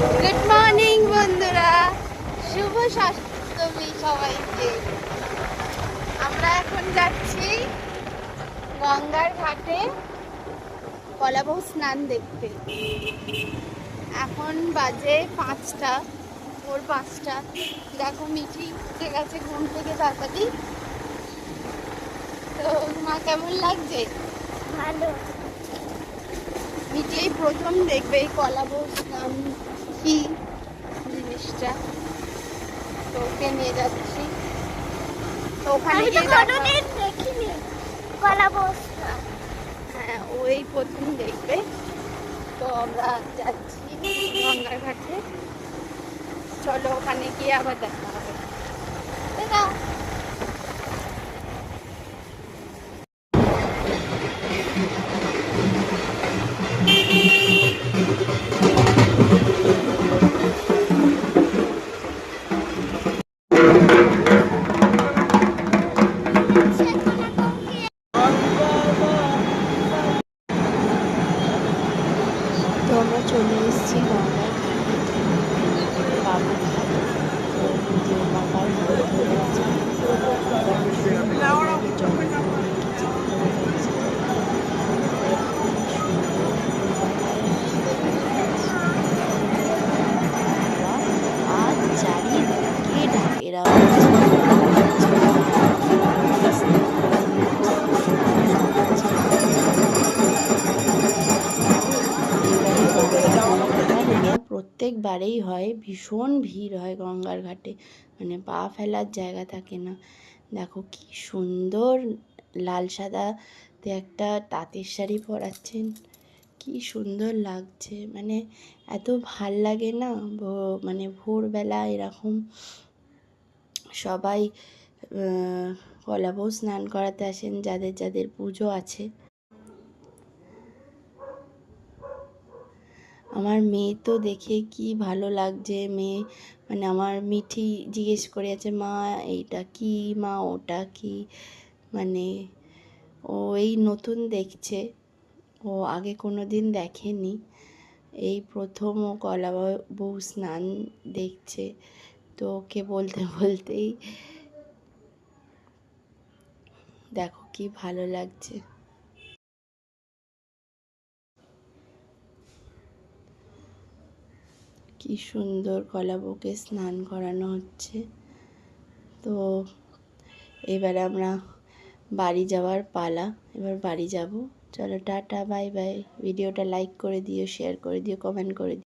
Good morning বন্ধুরা। শুভ ষষ্ঠমী সবাইকে। আমরা এখন যাচ্ছি গঙ্গার ঘাটে কলাবউ স্নান দেখতে। এখন বাজে পাঁচটা, ভোর পাঁচটা। দেখো মিঠি উঠে গেছে, ঘুম থেকে তাড়াতাড়ি। তো মা, কেমন লাগছে? ভালো। এই প্রথম দেখবে এই কলাবউ স্নান কি জিনিসটা। তো ওকে নিয়ে যাচ্ছি। তো ওখানে গিয়ে দেখিনি কলা বস্তা হ্যাঁ ওই প্রথম দেখবে। তো আমরা যাচ্ছি গঙ্গার ঘাটে। চলো ওখানে গিয়ে আবার দেখা হবে। তো আমরা চলে এসেছি গঙ্গার প্রত্যেকবারেই হয়, ভীষণ ভিড় হয় গঙ্গার ঘাটে। মানে পা ফেলার জায়গা থাকে না। দেখো কি সুন্দর লাল সাদাতে একটা তাঁতের শাড়ি পরাচ্ছেন। কি সুন্দর লাগছে। মানে এত ভালো লাগে না? মানে ভোরবেলা এরকম সবাই কলাবউ স্নান করাতে আসেন যাদের যাদের পুজো আছে। আমার মেয়ে তো দেখে কি ভালো লাগছে, মেয়ে মানে আমার মিঠি জিজ্ঞেস করে আছে মা, এইটা কি? মা, ওটা কি? মানে ও এই নতুন দেখছে, ও আগে কোনো দিন দেখেনি। এই প্রথম ও কলা বউ স্নান দেখছে, তো ওকে বলতে বলতেই দেখো কি ভালো লাগছে। কি সুন্দর কলা কলাবউকে স্নান করানো হচ্ছে। তো এবার আমরা বাড়ি যাওয়ার পালা, এবার বাড়ি যাব। চলো টাটা, বাই বাই। ভিডিওটা লাইক করে দিও শেয়ার করে দিও কমেন্ট করে দিও।